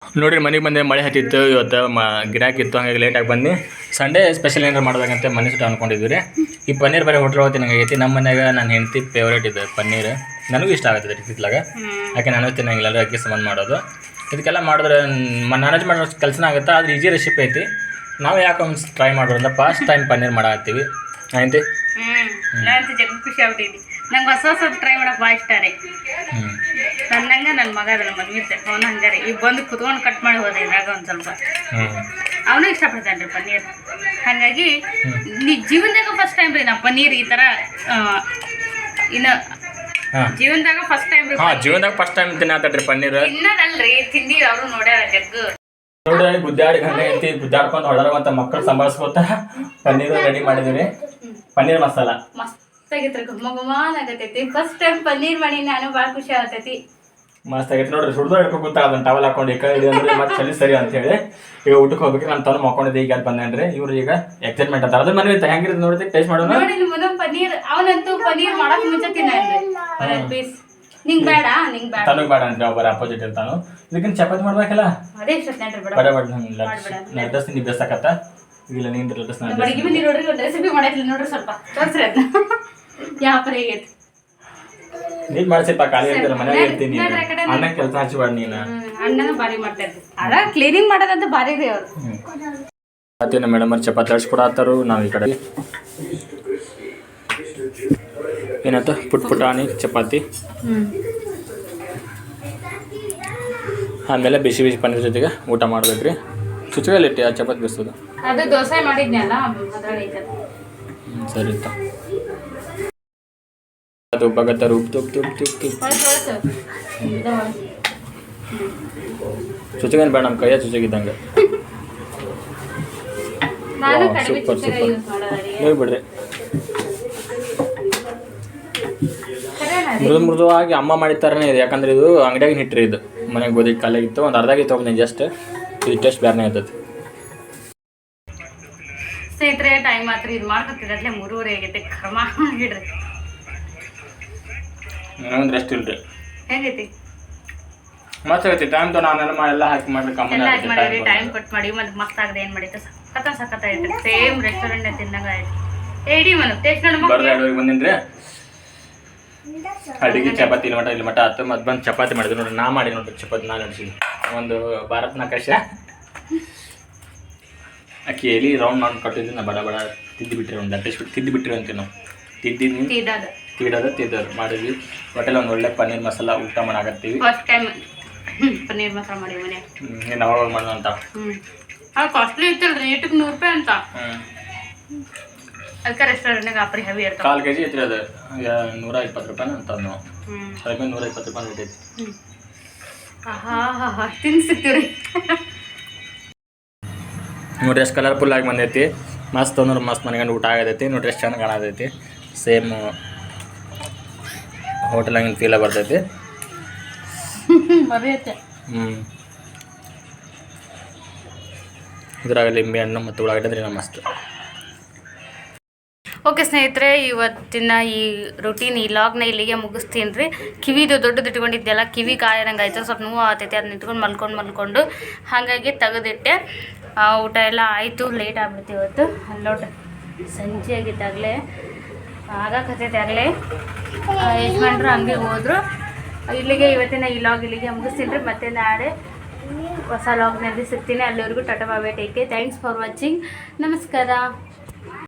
ನೋಡ್ರಿ ಮನೆಗೆ ಬಂದೆ ಮಳೆ ಹತ್ತಿತ್ತು ಇವತ್ತು ಮ ಗಿರಾಕಿತ್ತು ಹಾಗಾಗಿ ಲೇಟಾಗಿ ಬಂದು ಸಂಡೇ ಸ್ಪೆಷಲ್ ಏನಾರು ಮಾಡ್ಬೇಕಂತ ಮನೆ ಸುಟ್ಟು ಅನ್ಕೊಂಡಿದ್ವಿ ರೀ. ಈ ಪನ್ನೀರ್ ಬರೀ ಹೋಟ್ಲ್ ಹೋಗ್ತೀನಿ ಆಗೈತಿ ನಮ್ಮ ಮನೆಯಾಗ ನನ್ನ ಹೆಂಡತಿ ಫೇವ್ರೇಟ್ ಇದೆ ಪನ್ನೀರ್. ನನಗೂ ಇಷ್ಟ ಆಗುತ್ತೆ ರೀ ತಿತ್ಲಾಗ. ಯಾಕೆ ನಾನು ತಿನ್ನಂಗಿಲ್ಲ ಎಲ್ಲರೂ ಅಕ್ಕಿ ಸಂಬಂಧ ಮಾಡೋದು. ಇದಕ್ಕೆಲ್ಲ ಮಾಡಿದ್ರೆ ನಾನ್ವೆಜ್ ಮಾಡೋ ಕೆಲಸನ ಆಗುತ್ತೆ ಆದ್ರೆ ಈಜಿ ರೆಸಿಪಿ ಐತಿ. ನಾವು ಯಾಕೆ ಒಂದು ಟ್ರೈ ಮಾಡೋದ್ರಿಂದ ಫಸ್ಟ್ ಟೈಮ್ ಪನ್ನೀರ್ ಮಾಡತ್ತೀವಿ ಆಯ್ತು? ಜಗ ಖುಷಿ ಆಗ್ಬಿಟ್ಟಿದ್ದಿ ನಂಗೆ ಹೊಸ ಹೊಸ ಟ್ರೈ ಮಾಡಕ್ಕೆ ಭಾಳ ಇಷ್ಟ ರೀ. ಹ್ಞೂ ನನ್ನಂಗ ನನ್ನ ಮಗ ಅದನ್ನ ಮದುವೆ ಅವ್ನು ಹಂಗಾರೆ ಈಗ ಬಂದು ಕುತ್ಕೊಂಡು ಕಟ್ ಮಾಡಿ ಹೋದ ಇದ್ರಾಗ ಒಂದು ಸ್ವಲ್ಪ. ಅವನು ಇಷ್ಟಪಡ್ತಾನೆ ರೀ ಪನ್ನೀರ್. ಹಾಗಾಗಿ ನೀ ಜೀವನದಾಗ ಫಸ್ಟ್ ಟೈಮ್ ರೀ ನಾ ಪನ್ನೀರ್ ಈ ಥರ ಇನ್ನು ಜೀವನದಾಗ ಫಸ್ಟ್ ಟೈಮ್ ಹಾಂ ಜೀವನದಾಗ ಫಸ್ಟ್ ಟೈಮ್ ತಿನ್ನತ್ತಡ್ರಿ ಪನ್ನೀರ್. ತಿನ್ನದಲ್ರಿ ತಿಂದಿ ಅವರು ನೋಡ್ಯಾರ ಜಗ್ಗು. ನೋಡ್ರಿ ಗುದ್ದಾಡಿ ಗಂಡ ಐತಿ ಗುದ್ದಾಡ್ಕೊಂಡು ಅಂತ ಮಕ್ಕಳು ಸಂಭಾಳಿಸ್ಕೊತ ಪನ್ನೀರ್ ರೆಡಿ ಮಾಡಿದೀವಿ ಪನ್ನೀರ್ ಮಸಾಲ. ಮಸ್ತಾಗಿತ್ರಿ ಗುಮ್ಮ ಗುಮಾನ್ ಆಗತೈತಿ. ಫಸ್ಟ್ ಟೈಮ್ ಪನ್ನೀರ್ ಮಾಡಿ ನಾನು ಭಾಳ ಖುಷಿ ಆಗತೈತಿ. ಮಸ್ತ್ ಆಗೈತಿ. ನೋಡ್ರಿ ಸುಡ್ದು ಹಿಡ್ಕೊಂಡು ಅದನ್ನ ಟವಲ್ ಹಾಕೊಂಡು ಈಗ ಇಡೀ ಅಂದ್ರೆ ಮತ್ತೆ ಚಳಿ ಸರಿ ಅಂತ ಹೇಳಿ ಈಗ ಊಟಕ್ಕೆ ಹೋಗ್ಬೇಕು. ನಾನು ತಂದು ಮಾಕೊಂಡಿದ್ದೆ ಈಗ ಅಲ್ಲಿ ಬಂದೇನ್ರಿ ಇವ್ರು ಈಗ ಎಕ್ಸೈಟ್ಮೆಂಟ್ ಅಂತ ಅದ್ರ ಮನೆ ಹೆಂಗಿರ್ತದೆ ನೋಡಿದ್ರೆ ಟೇಸ್ಟ್ ಮಾಡೋಣ ನೋಡಿ ಮನ ಪನೀರ್ ಅವನಂತೂ ಪನೀರ್ ಮಾಡಕ್ ಮುಂಚೆ ತಿನ್ನಲ್ರಿ ಒಂದೊಂದ್ ಪೀಸ್ ನಿಂಗ್ ಬೇಡ ನಿಂಗ್ ಬೇಡ. ತನಗ್ ಬೇಡ ಅಂದ್ರೆ ಒಬ್ಬರ ಅಪೋಸಿಟ್ ಇರ್ತಾನು. ಇದಕ್ಕಿಂತ ಚಪಾತಿ ಮಾಡ್ಬೇಕಲ್ಲ? ಅದೇ ಇಷ್ಟ ಬೇಡ. ಬೇಡ ಬೇಡ ಲಡ್ಡಸ್ ನೀ ಬೇಸಕತ್ತ ಇಲ್ಲ ನೀನ್ ಲಡ್ಡಸ್ ನಾನು ಬಡಗಿ ಬಂದಿ ನೋಡ್ರಿ ರೆಸಿಪಿ ಮಾಡೈತ್ಲಿ ನೋಡ್ರಿ ಸ್ವಲ್ಪ. ತೋರಿಸ್ರಿ ಅದನ್ನ ಯಾವ ಪರ ಹೇಗೈತಿ ನೀನ್ ಮಾಡ್ಸಿಪ್ಪ ಖಾಲಿ ಇರ್ತೀರ ಮನೆಯಾಗ ಇರ್ತೀನಿ ಅನ್ನ ಕೆಲಸ ಹಚ್ಚಿಬೇಡ ನೀನು. ಅಣ್ಣನ ಬಾರಿ ಮಾಡ್ತಾ ಇರ್ತೀನಿ ಅದ ಕ್ಲೀನಿಂಗ್ ಮಾಡೋದಂತ ಬಾರಿ ರೀ ಅವ್ರು. ಮತ್ತೇನು ಮೇಡಮ್ ಅವ್ರು ಚಪಾತಿ ಹಚ್ಕೊಡತ್ತಾರು ನಾವು ಈ ಕಡೆ. ಏನಂತ ಪುಟ್ ಪುಟಾಣಿ ಚಪಾತಿ. ಆಮೇಲೆ ಬಿಸಿ ಬಿಸಿ ಪನ್ನೀರ್ ಜೊತೆಗೆ ಊಟ ಮಾಡ್ಬೇಕ್ರಿ. ಚುಚ್ಚುಗಲ್ಲಿ ಇಟ್ಟು ಆ ಚಪಾತಿ ಬಿಸೋದು ಅದು ದೋಸೆ ಮಾಡಿದ್ನಲ್ಲ ಸರಿ ಇತ್ತು ತುಪ್ ತುಪ್ ತುಪ್ ಹೊಳ್ಸು, ಹೊಳ್ಸು. ಇದು ಹೊಳ್ಸು. ಚುಚ್ಚುಗನ್ ಬೇಡ ನಮ್ಮ ಕೈಯ ಕಡಿಮೆ ಸೂಪರ್, ಸೂಪರ್. ನೀವು ಬಿಡ್ರಿ ಮೃದು ಮೃದುವಾಗಿ ಅಮ್ಮ ಮಾಡಿದ ತರನೇ ಇದೆ. ಯಾಕಂದ್ರೆ ಇದು ಅಂಗಡಿಯಾಗಿ ಹಿಟ್ರಿ ಇದು. ಮನೆಗೆ ಗೋಧಿ ಕಾಲಾಗಿತ್ತು ಒಂದು ಆಗಿತ್ತು ತೊಗೊಂಡು ಜಸ್ಟ್ ಇದು ಟೇಸ್ಟ್ ಬೇರೆನೇ ಇರ್ತದೆ ಸ್ನೇಹಿತರೆ ಟೈಮ್ ಮಾತ್ರ ಇದು ಮಾಡ್ಕೊತಿದ್ರೆ ಮೂರುವರೆ ಆಗೈತೆ. ಕರ್ಮ ಹಿಡ್ರಿ ಒಂದು ರೆಸ್ಟ್ ಇಲ್ರಿ. ಹೇಗೈತಿ? ಮಸ್ತ್ ಆಗೈತಿ ಟೈಮ್ ತೊ ನಾನು ಎಲ್ಲ ಹಾಕಿ ಮಾಡ್ಲಿಕ್ಕೆ ಅಮ್ಮನೇ ಎಲ್ಲ ಟೈಮ್ ಕಟ್ ಮಾಡಿ ಮತ್ತೆ ಮಸ್ತ್ ಆಗದೆ ಏನು ಮಾಡಿತ್ತು ಸಖತ್ ಸಖತ್ ಐತೆ ಸೇಮ್ ರೆಸ್ಟೋರೆಂಟ್ ತಿನ್ನಂಗ ಆಯ್ತು ಏಡಿ ಮನು ಟೇಸ್ಟ್ ನೋಡಿ ಬರ್ದ ಎರಡುವರೆಗೆ ಬಂದಿನ್ರಿ. ಅಡಿಗೆ ಚಪಾತಿ ಇಲ್ಲಿ ಮಟ ಇಲ್ಲಿ ಮಟ ಆತು ಮತ್ತೆ ಬಂದು ಚಪಾತಿ ಮಾಡಿದ್ರು ನೋಡ್ರಿ ನಾ ಮಾಡಿ ನೋಡ್ರಿ ಚಪಾತಿ ನಾನು ನಡೆಸಿದ್ವಿ ಒಂದು ಭಾರತ್ ನಕಾಶ ಅಕ್ಕಿ ಎಲಿ ರೌಂಡ್ ನಾನ್ ಕಟ್ಟಿದ್ದು ನಾ ಬಡ ಬಡ ತಿದ್ದಿ ಬಿಟ್ಟಿರಿ ಒಂದು ಬಿಟ್ಟು ತಿದ್ದಿ ಬಿಟ್ಟಿರಿ ಅಂತೀವಿ ನಾವು. ತಿದ್ದಿದ್ನಿ ತಿನ್ನೋದು ತೀಡೋದು ತಿದ್ದರು. ಮಾಡಿದ್ವಿ. ಹೋಟೆಲ್ ಒಂದು ಒಳ್ಳೆ ಪನ್ನೀರ್ ಮಸಾಲ ಊಟ ಮಾಡಾಕತ್ತೀವಿ. ಫಸ್ಟ್ ಟೈಮ್ ಪನ್ನೀರ್ ಮಸಾಲ ಮಾಡಿ ಮನೆ. ನೀನು ಅವಾಗ ಹ್ಞೂ ಅದು ಕಾಸ್ಟ್ಲಿ ಇತ್ತಲ್ರಿ ರೇಟಿಗೆ ನೂರು ರೂಪಾಯಿ ಅಂತ. ಅದಕ್ಕೆ ರೆಸ್ಟೋರೆಂಟ್ನಾಗ ಆಫರ್ ಹೆವಿ ಇರ್ತದೆ ಕಾಲು ಕೆ ಜಿ ಐತ್ರಿ ಅದು. ನೂರ ಇಪ್ಪತ್ತು ರೂಪಾಯಿ ಅಂತ ನಾವು ಅದಕ್ಕೆ ನೂರ ಇಪ್ಪತ್ತು ರೂಪಾಯಿ ರೇಟ್ ಐತಿ ಆಹಾ ಹಾ ಹಾ ತಿನ್ ಸಿಗ್ತೀವ್ರಿ ನೋಡ್ರಿ ಎಷ್ಟು ಕಲರ್ಫುಲ್ ಆಗಿ ಬಂದೈತಿ. ಮಸ್ತ್ ಅಂದ್ರೆ ಮಸ್ತ್ ಮನೆಗಂಡು ಊಟ ಆಗತೈತಿ. ನೋಡ್ರಿ ಎಷ್ಟು ಚೆನ್ನಾಗಿ ಕಾಣತೈತಿ. ಸೇಮ್ ಹೋಟೆಲ್ ಹಂಗಿನ ಫೀಲ ಬರ್ತೈತಿ ಹ್ಞೂ ಇದ್ರಾಗ ಲಿಂಬೆ ಹಣ್ಣು ಮತ್ತು ಉಳ್ಳಾಗಡ್ಡೆ ಅಂದ್ರೆ ಮಸ್ತ್ ಓಕೆ ಸ್ನೇಹಿತರೆ ಇವತ್ತಿನ ಈ ರುಟೀನ್ ಈ ಲಾಗ್ನ ಇಲ್ಲಿಗೆ ಮುಗಿಸ್ತೀನಿ ರೀ. ಕಿವಿದು ದೊಡ್ಡದು ಇಟ್ಕೊಂಡಿದ್ದೆಲ್ಲ ಕಿವಿ ಕಾಯರಂಗೆ ಆಯ್ತು ಸ್ವಲ್ಪ ನೋವು ಆಗ್ತೈತೆ ಅದನ್ನ ಇಟ್ಕೊಂಡು ಮಲ್ಕೊಂಡು ಮಲ್ಕೊಂಡು. ಹಾಗಾಗಿ ತೆಗೆದಿಟ್ಟೆ. ಆ, ಊಟ ಎಲ್ಲ ಆಯಿತು ಲೇಟ್ ಆಗ್ಬಿಡ್ತು ಇವತ್ತು. ಅಲ್ಲಿ ನೋಡ್ರಿ ಸಂಜೆ ಆಗಿದ್ದಾಗಲೇ ಆಗಕತ್ತೈತೆ ಆಗಲೇ ಯಜಮಾನ್ರು ಅಂಗಡಿಗೆ ಹೋದ್ರು. ಇಲ್ಲಿಗೆ ಇವತ್ತಿನ ಈ ಲಾಗ್ ಇಲ್ಲಿಗೆ ಮುಗಿಸ್ತೀನಿ ಮತ್ತೆ ನಾಳೆ ಹೊಸ ಲಾಗ್ನಲ್ಲಿ ಸಿಗ್ತೀನಿ. ಅಲ್ಲಿವರೆಗೂ ಟಾಟಾ ಬಾಬೆ ಟೇಕ್ ಥ್ಯಾಂಕ್ಸ್ ಫಾರ್ ವಾಚಿಂಗ್ ನಮಸ್ಕಾರ.